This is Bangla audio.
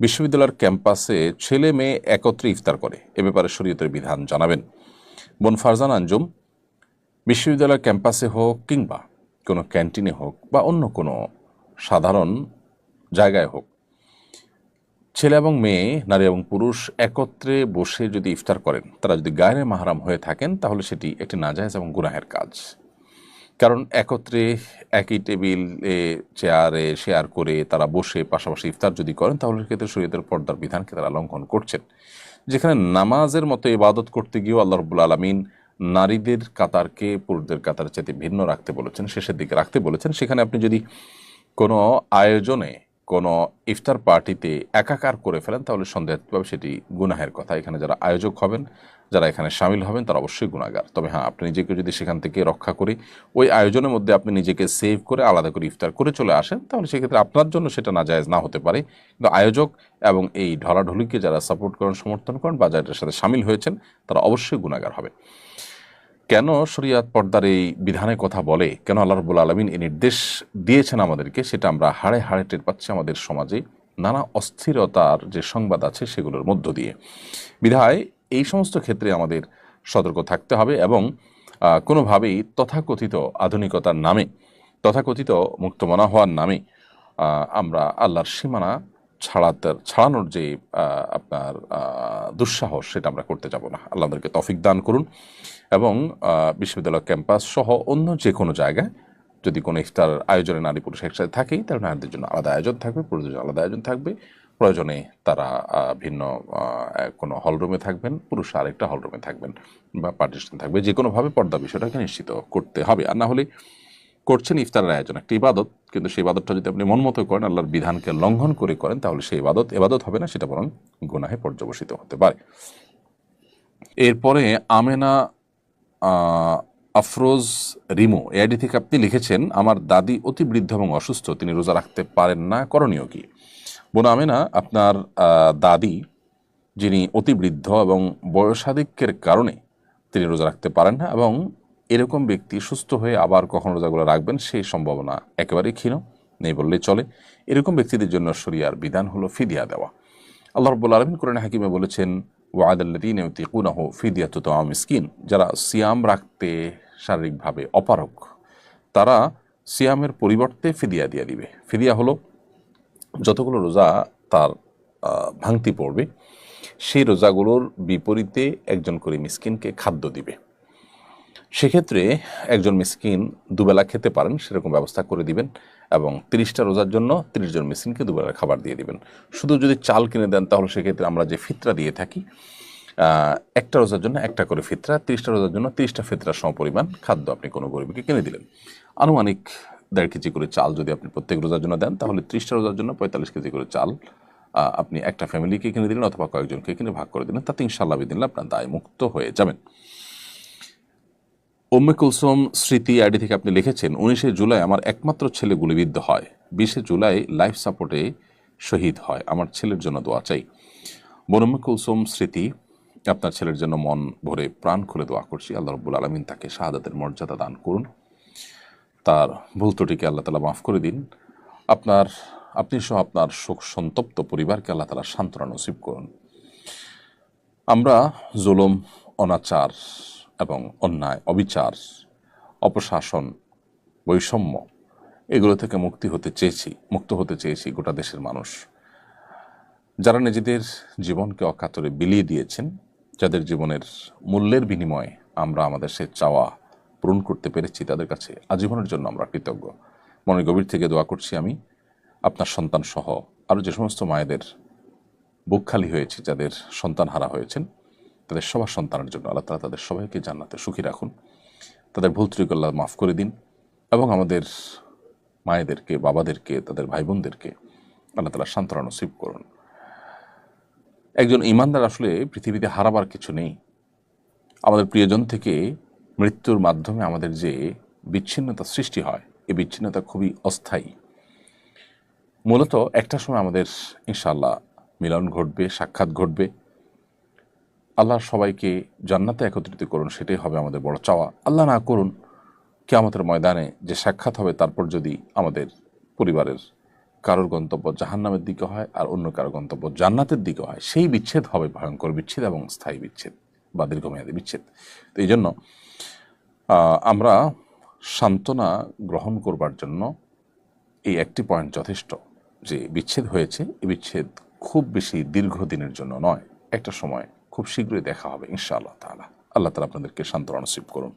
বিশ্ববিদ্যালয়ের ক্যাম্পাসে ছেলে মেয়ে একত্রে ইফতার করে। এ ব্যাপারে শরীয়তের বিধান জানাবেন। বোন ফারজান আঞ্জুম বিশ্ববিদ্যালয়ের ক্যাম্পাসে হোক কিংবা কোনো ক্যান্টিনে হোক বা অন্য কোনো সাধারণ জায়গায় হোক, ছেলে এবং মেয়ে, নারী এবং পুরুষ একত্রে বসে যদি ইফতার করেন, তারা যদি গায়ের মাহারাম হয়ে থাকেন, তাহলে সেটি একটি নাজায়জ এবং গুনাহের কাজ। কারণ একত্রে একই টেবিলে চেয়ারে শেয়ার করে তারা বসে পাশাপাশি ইফতার যদি করেন, তাহলে সেক্ষেত্রে শরীয়তের পর্দার বিধানকে তারা লঙ্ঘন করছেন। যেখানে নামাজের মতো ইবাদত করতে গিয়েও আল্লাহ রবুল আলমিন নারীদের কাতারকে পুরুষদের কাতার চাইতে ভিন্ন রাখতে বলেছেন, শেষের দিকে রাখতে বলেছেন। সেখানে আপনি যদি কোনো আয়োজনে কোনো ইফতার পার্টিতে একাকার করে ফেলেন, তাহলে সন্দেহভাবে সেটি গুনাহের কথা। এখানে যারা আয়োজক হবেন যারা এখানে সামিল হবেন, তারা অবশ্যই গুণাগার। তবে হ্যাঁ আপনি নিজেকে যদি সেখান থেকে রক্ষা করে, ওই আয়োজনের মধ্যে আপনি নিজেকে সেভ করে আলাদা করে ইফতার করে চলে আসেন, তাহলে সেক্ষেত্রে আপনার জন্য সেটা নাজায়জ না হতে পারে। কিন্তু আয়োজক এবং এই ঢলাঢলিকে যারা সাপোর্ট করেন, সমর্থন করেন বা যাদের সাথে সামিল হয়েছেন, তারা অবশ্যই গুণাগার হবে। কেন শরিয়াত পর্দার এই বিধানের কথা বলে? কেন আল্লাহ রবুল আলমিন এই নির্দেশ দিয়েছেন আমাদেরকে? সেটা আমরা হাড়ে হাড়ে টের পাচ্ছি আমাদের সমাজে। নানা অস্থিরতার যে সংবাদ আছে, সেগুলোর মধ্য দিয়ে। বিধায় এই সমস্ত ক্ষেত্রে আমাদের সতর্ক থাকতে হবে এবং কোনোভাবেই তথাকথিত আধুনিকতার নামে, তথাকথিত মুক্তমনা হওয়ার নামে আমরা আল্লাহর সীমানা ছাড়াতে, ছাড়ানোর যে আপনার দুঃসাহস সেটা আমরা করতে যাব না। আল্লাহ আমাদেরকে তফিক দান করুন এবং বিশ্ববিদ্যালয় ক্যাম্পাস সহ অন্য যে কোনো জায়গায় যদি কোনো ইফতার আয়োজনে নারী পুরুষ একসাথে থাকেই, তাহলে নারীদের জন্য আলাদা আয়োজন থাকবে, পুরুষদের জন্য আলাদা আয়োজন থাকবে। প্রয়োজনে তারা ভিন্ন কোনো হলরুমে থাকবেন, পুরুষ আরেকটা হলরুমে থাকবেন বা পার্টিশন থাকবে যে কোনোভাবে পর্দা বিষয়টাকে নিশ্চিত করতে হবে। আর না হলে করছেন ইফতারের আয়োজন, একটা ইবাদত, কিন্তু সেই ইবাদতটা যদি আপনি মন মতো করেন, আল্লাহর বিধানকে লঙ্ঘন করে করেন, তাহলে সেই ইবাদত এবাদত হবে না, সেটা বরং গুনাহে পর্যবসিত হতে পারে। এরপরে আমেনা আফরোজ রিমো এআইডি থেকে আপনি লিখেছেন, আমার দাদি অতি বৃদ্ধ এবং অসুস্থ, তিনি রোজা রাখতে পারেন না, করণীয় কি? বোন আমেনা আপনার দাদি, যিনি অতি বৃদ্ধ এবং বয়সাধিক্যের কারণে তিনি রোজা রাখতে পারেন না এবং এরকম ব্যক্তি সুস্থ হয়ে আবার কখন রোজাগুলো রাখবেন, সেই সম্ভাবনা একেবারেই ক্ষীণ, নেই বললেই চলে। এরকম ব্যক্তিদের জন্য শরিয়ার বিধান হলো ফিদিয়া দেওয়া। আল্লাহ রব্বুল আলমিন কোরআন হাকিমে বলেছেন ওয়াদাল্লাদিন ইউতিকুনাহ ফিদিয়াতু তো মিসকিন যারা সিয়াম রাখতে শারীরিকভাবে অপারক তারা সিয়ামের পরিবর্তে ফিদিয়া দিয়ে দিবে। ফিদিয়া হলো যতগুলো রোজা তার ভাঙতি পড়বে, সেই রোজাগুলোর বিপরীতে একজন করে মিসকিনকে খাদ্য দিবে। সেক্ষেত্রে একজন মিসকিন দুবেলা খেতে পারেন, সেরকম ব্যবস্থা করে দিবেন এবং তিরিশটা রোজার জন্য তিরিশ জন মিসকিনকে দুবেলা খাবার দিয়ে দিবেন। শুধু যদি চাল কিনে দেন, তাহলে সেক্ষেত্রে আমরা যে ফিতরা দিয়ে থাকি একটা রোজার জন্য একটা করে ফিতরা, তিরিশটা রোজার জন্য তিরিশটা ফিতরার সমপরিমাণ খাদ্য আপনি কোনো গরিবকে কিনে দিলেন। আনুমানিক দেড় কেজি করে চাল যদি আপনি প্রত্যেক রোজার জন্য দেন, তাহলে ত্রিশটা রোজার জন্য পঁয়তাল্লিশ কেজি করে চাল আপনি একটা ফ্যামিলিকে কিনে দিলেন অথবা কয়েকজনকে কিনে ভাগ করে দিলেন, তাতে ইনশাল্লাহ বিদিন আপনার দায় মুক্ত হয়ে যাবেন। উম্মে কুলসুম স্মৃতি আইডি থেকে আপনি লিখেছেন, উনিশে জুলাই আমার একমাত্র ছেলে গুলিবিদ্ধ হয়, বিশে জুলাই লাইফ সাপোর্টে শহীদ হয়, আমার ছেলের জন্য দোয়া চাই। বোন উম্মে কুলসুম স্মৃতি, আপনার ছেলের জন্য মন ভরে প্রাণ খুলে দোয়া করছি, আল্লাহ রব্বুল আলমিন তাকে শাহাদাতের মর্যাদা দান করুন। তার ভুল ত্রুটিকে আল্লাহ তালা মাফ করে দিন। আপনার, আপনি সহ আপনার শোক সন্তপ্ত পরিবারকে আল্লাহ তালা সান্ত্বনা নসিব করুন। আমরা জুলুম, অনাচার এবং অন্যায়, অবিচার, অপশাসন, বৈষম্য এগুলো থেকে মুক্তি হতে চেয়েছি, মুক্ত হতে চেয়েছি গোটা দেশের মানুষ। যারা নিজেদের জীবনকে অকাতরে বিলিয়ে দিয়েছেন, যাদের জীবনের মূল্যের বিনিময়ে আমরা আমাদের সে চাওয়া পূরণ করতে পেরেছি তাদের কাছে। আজীবনের জন্য আমরা কৃতজ্ঞ। মনের গভীর থেকে দোয়া করছি আমি আপনার সন্তান সহ আরও যে সমস্ত মায়েদের বুক খালি হয়েছে, যাদের সন্তান হারা হয়েছেন, তাদের সবার সন্তানের জন্য আল্লাহ তালা তাদের সবাইকে জান্নাতে সুখী রাখুন। তাদের ভুল ত্রুটি আল্লাহ মাফ করে দিন এবং আমাদের মায়েদেরকে, বাবাদেরকে, তাদের ভাই বোনদেরকে আল্লাহ তালা সান্ত্বনা নসিব করুন। একজন ইমানদার আসলে পৃথিবীতে হারাবার কিছু নেই। আমাদের প্রিয়জন থেকে মৃত্যুর মাধ্যমে আমাদের যে বিচ্ছিন্নতা সৃষ্টি হয়, এই বিচ্ছিন্নতা খুবই অস্থায়ী। মূলত একটা সময় আমাদের ইনশাল্লাহ মিলন ঘটবে, সাক্ষাৎ ঘটবে। আল্লাহ সবাইকে জান্নাতে একত্রিত করুন, সেটাই হবে আমাদের বড় চাওয়া। আল্লাহ না করুন কে আমাদের ময়দানে যে সাক্ষাৎ হবে, তারপর যদি আমাদের পরিবারের কারোর গন্তব্য জাহান্নামের দিকে হয় আর অন্য কারোর গন্তব্য জান্নাতের দিকে হয়, সেই বিচ্ছেদ হবে, ভয়ঙ্কর বিচ্ছেদ এবং স্থায়ী বিচ্ছেদ বা দীর্ঘমেয়াদী বিচ্ছেদ। তো এই জন্য আমরা সান্ত্বনা গ্রহণ করবার জন্য এই একটি পয়েন্ট যথেষ্ট যে বিচ্ছেদ হয়েছে। এই বিচ্ছেদ খুব বেশি দীর্ঘদিনের জন্য নয়। একটা সময় খুব শীঘ্রই দেখা হবে, ইনশাআল্লাহ তালা আল্লাহ তালা আপনাদেরকে সান্ত্বনা নসিব করুন।